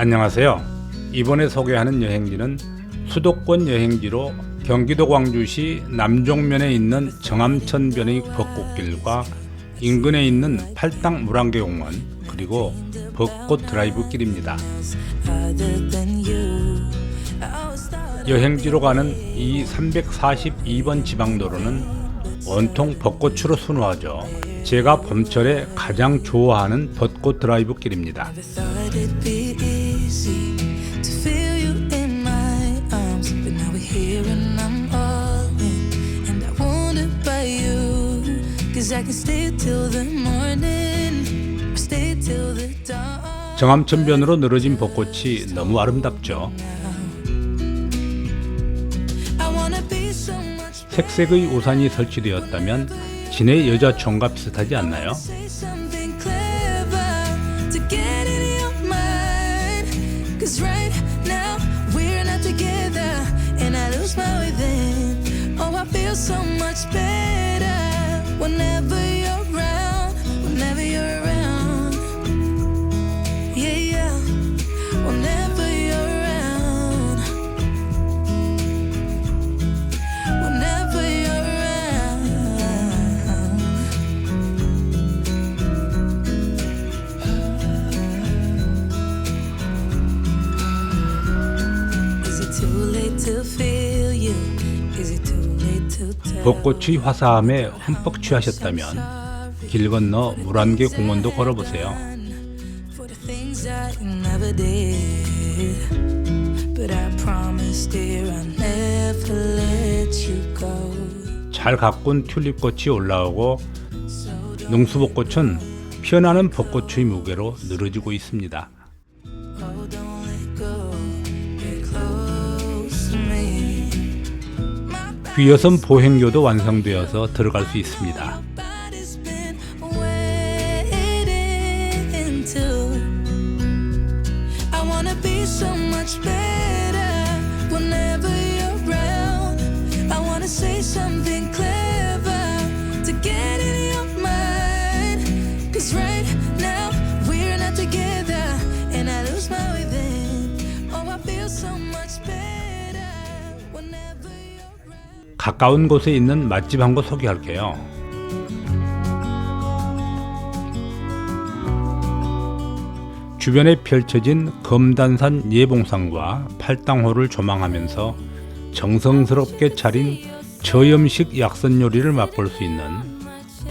안녕하세요. 이번에 소개하는 여행지는 수도권 여행지로 경기도 광주시 남종면에 있는 정암천변의 벚꽃길과 인근에 있는 팔당 물안개공원 그리고 벚꽃 드라이브 길입니다. other than you. I was thought 여행지로 가는 이 342번 지방도로는 온통 벚꽃으로 순화하죠. 제가 봄철에 가장 좋아하는 벚꽃 드라이브 길입니다. 정암천변으로 늘어진 벚꽃이 너무 아름답죠. 색색의 우산이 설치되었다면 진의 여자 총과 비슷하지 않나요? 벚꽃의 화사함에 흠뻑 취하셨다면 길 건너 물안개 공원도 걸어보세요. 잘 가꾼 튤립꽃이 올라오고 능수벚꽃은 피어나는 벚꽃의 무게로 늘어지고 있습니다. 귀여선 보행교도 완성되어서 들어갈 수 있습니다. body's been waiting 가까운 곳에 있는 맛집 한 곳 소개할게요. 주변에 펼쳐진 검단산 예봉산과 팔당호를 조망하면서 정성스럽게 차린 저염식 약선 요리를 맛볼 수 있는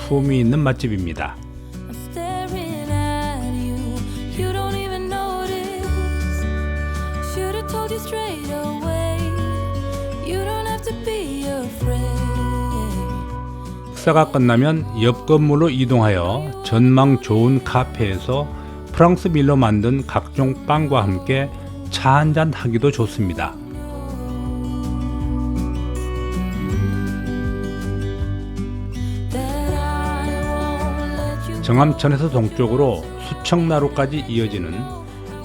품위 있는 맛집입니다. 식사가 끝나면 옆 건물로 이동하여 전망 좋은 카페에서 프랑스 밀로 만든 각종 빵과 함께 차 한잔 하기도 좋습니다. 정암천에서 동쪽으로 수청나루까지 이어지는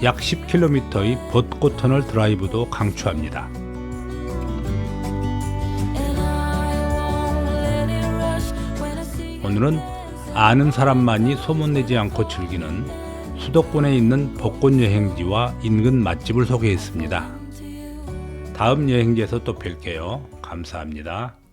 약 10km의 벚꽃 터널 드라이브도 강추합니다. 오늘은 아는 사람만이 소문내지 않고 즐기는 수도권에 있는 벚꽃 여행지와 인근 맛집을 소개했습니다. 다음 여행지에서 또 뵐게요. 감사합니다.